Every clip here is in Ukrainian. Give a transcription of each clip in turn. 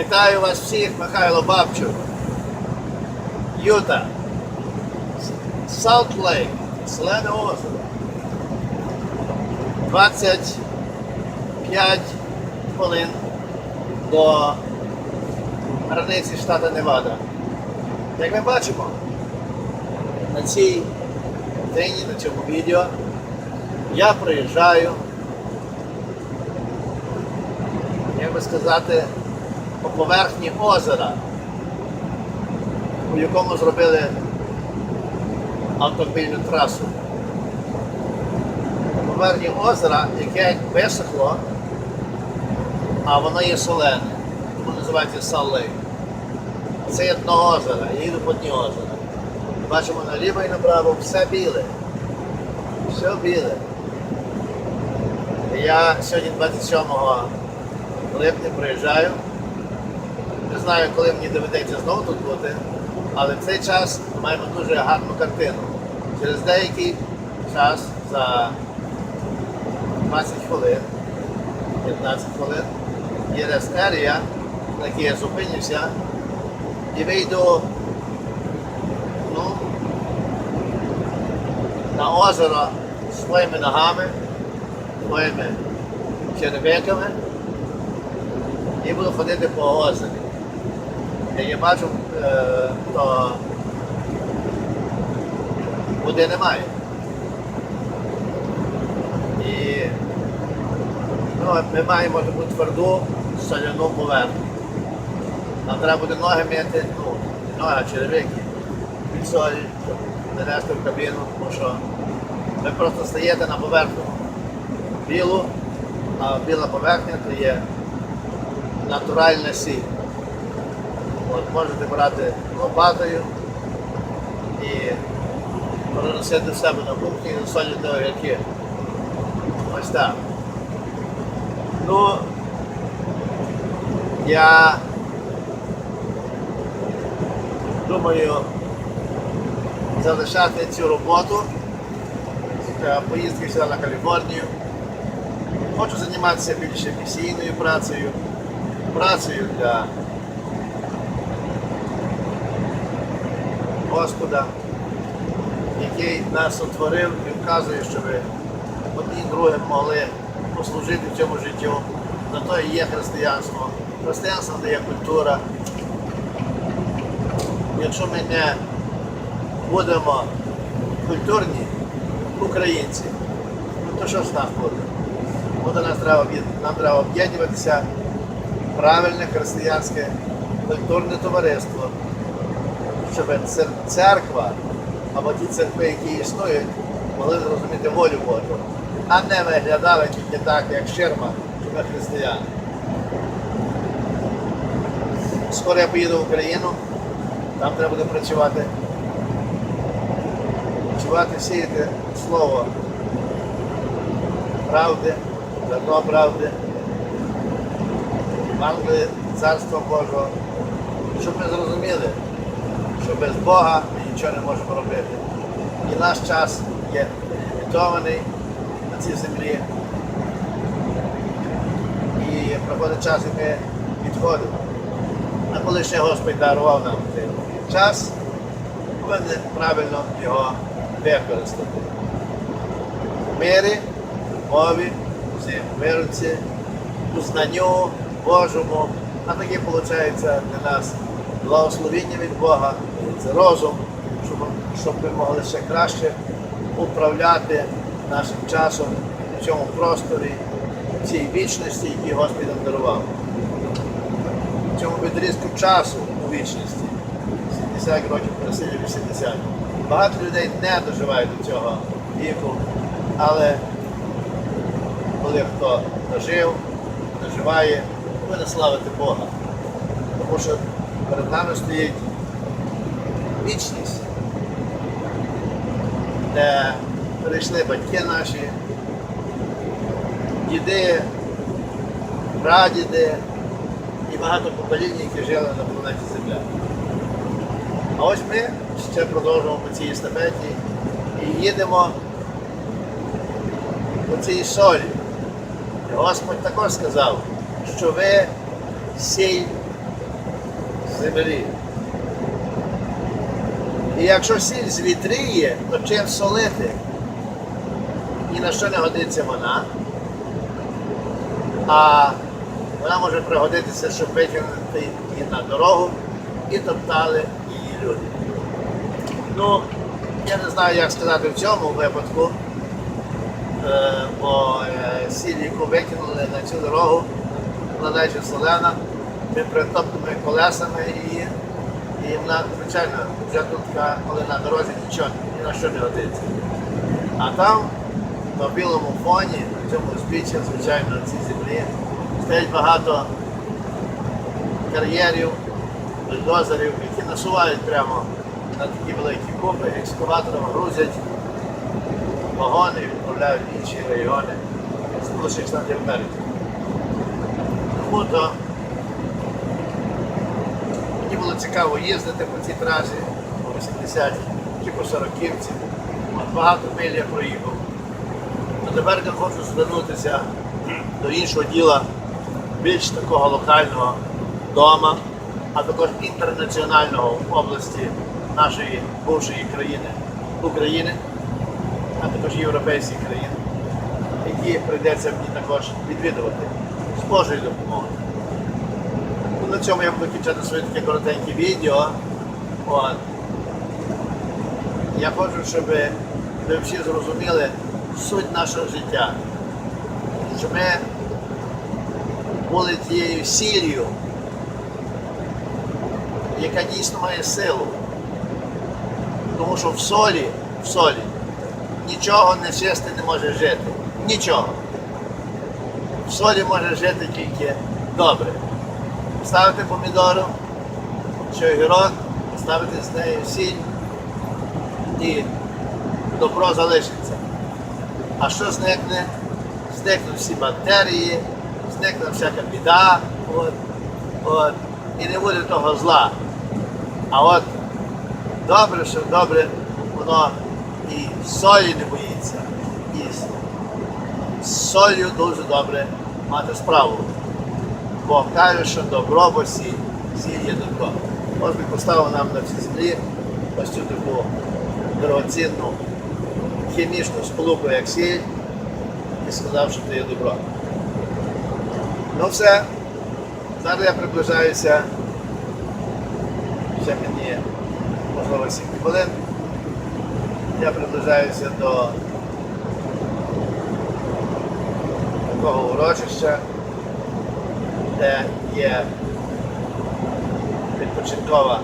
Вітаю вас всіх, Михайло Бабчук. Юта. Саут Лейк. Селене озеро. 25 хвилин до границі штату Невада. Як ми бачимо, на цій дені, на цьому відео я проїжджаю, як би сказати, по поверхні озера, у якому зробили автомобільну трасу. По поверхні озера, яке висохло, а воно є солене, тому називається Саллей. Це є дно озера, їду по дні озера. Бачимо наліво і направо все біле. Все біле. Я сьогодні 27 липня приїжджаю. Знаю, коли мені доведеться знову тут бути, але в цей час маємо дуже гарну картину. Через деякий час, за 20 хвилин, 15 хвилин, є рест-ерія, на якій я зупинюся, і вийду ну, на озеро своїми ногами, своїми черевиками і буду ходити по озері. Я бачу, е, то води немає. І ну, ми маємо таку тверду соляну поверхню. Нам треба буде ноги мити, ну, не ноги, а черевики від солі, щоб в кабіну, тому що ви просто стаєте на поверхню білу, а біла поверхня то є натуральна сіль. От, можете брати лопатою і переносити в себе на кухні і засолювати огірки. Ось так. Ну, я думаю залишати цю роботу. Е, Поїздки сюди на Каліфорнію. Хочу займатися більше місійною працею, працею для Господа, який нас утворив і вказує, що ви одні другим могли послужити в цьому життю. На то і є християнство. Християнство дає культура. Якщо ми не будемо культурні українці, ну то що ж нас буде? Буде нас треба, нам треба об'єднуватися правильне християнське культурне товариство, щоб церква або ті церкви, які існують, могли зрозуміти волю Божу, а не виглядали тільки так, як ширма, ми християни. Скоро я поїду в Україну, там треба буде працювати. Працювати, сіяти слово правди, зерно правди, Ангели Царства Божого, щоб ми зрозуміли, що без Бога ми нічого не можемо робити. І наш час є лімітований на цій землі. І проходить час, і ми відходимо. А коли ще Господь дарував нам цей час, повинні правильно його використати. В мирі, мові, взаємовируці, у знанню Божому, а таке виходить для нас благословіння від Бога, це розум, щоб, щоб ми могли ще краще управляти нашим часом в цьому просторі, в цій вічності, які Господь нам дарував. В цьому відрізку часу у вічності, 70 років просили 80. Багато людей не доживають до цього віку, але коли хто дожив, доживає, повинен славити Бога. Тому що перед нами стоїть вічність, де перейшли батьки наші, діди, прадіди і багато поколінь, які жили на планеті Земля. А ось ми ще продовжуємо по цій естафеті і їдемо по цій солі. І Господь також сказав, що ви сіль землі. І якщо сіль звітріє, то чим солити? Ні на що не годиться вона. А вона може пригодитися, щоб витягнути її на дорогу і топтали її люди. Ну, я не знаю, як сказати в цьому випадку, е, бо е, сіль, яку викинули на цю дорогу, вона далі солена, ми притоптими колесами її, і звичайно, тут така, коли на дорозі нічого ні на що не годиться. А там, на білому фоні, на цьому збіччі, звичайно, на цій землі, стоять багато кар'єрів, бульдозерів, які насувають прямо на такі великі купи, екскаватором грузять вагони і відправляють в інші регіони Сполучених Штатів Америки. Тому то було цікаво їздити по цій трасі по 80 чи по 40-ківці. От Багато миль я проїхав. А тепер я хочу звернутися до іншого діла, більш такого локального дома, а також інтернаціонального в області нашої бувшої країни України, а також європейських країн, які прийдеться мені також відвідувати з Божою допомогою. Ну, на цьому я буду кінчати своє таке коротеньке відео. От. Я хочу, щоб ви всі зрозуміли суть нашого життя. Що ми були тією сіллю, яка дійсно має силу. Тому що в солі, в солі нічого нечисте не може жити. Нічого. В солі може жити тільки добре. Ставити помідору чи огірок, ставити з нею сіль і добро залишиться. А що зникне? Зникнуть всі бактерії, зникне всяка біда, от, от, і не буде того зла. А от добре, що добре, воно і солі не боїться, і з солью дуже добре мати справу. Бо каже, що добро бо сіль, сіль є добро. Би поставив нам на цій землі ось цю таку дорогоцінну хімічну сполуку, як сіль, і сказав, що це є добро. Ну все, зараз я приближаюся, ще мені можливо 7 хвилин. Я приближаюся до такого урочища, де є відпочинкова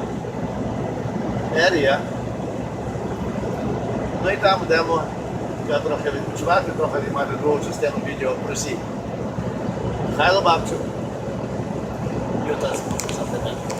ерія. Ну і там будемо трохи відпочивати, трохи знімати другу частину відео про сіль. Михайло Бабчук. Юта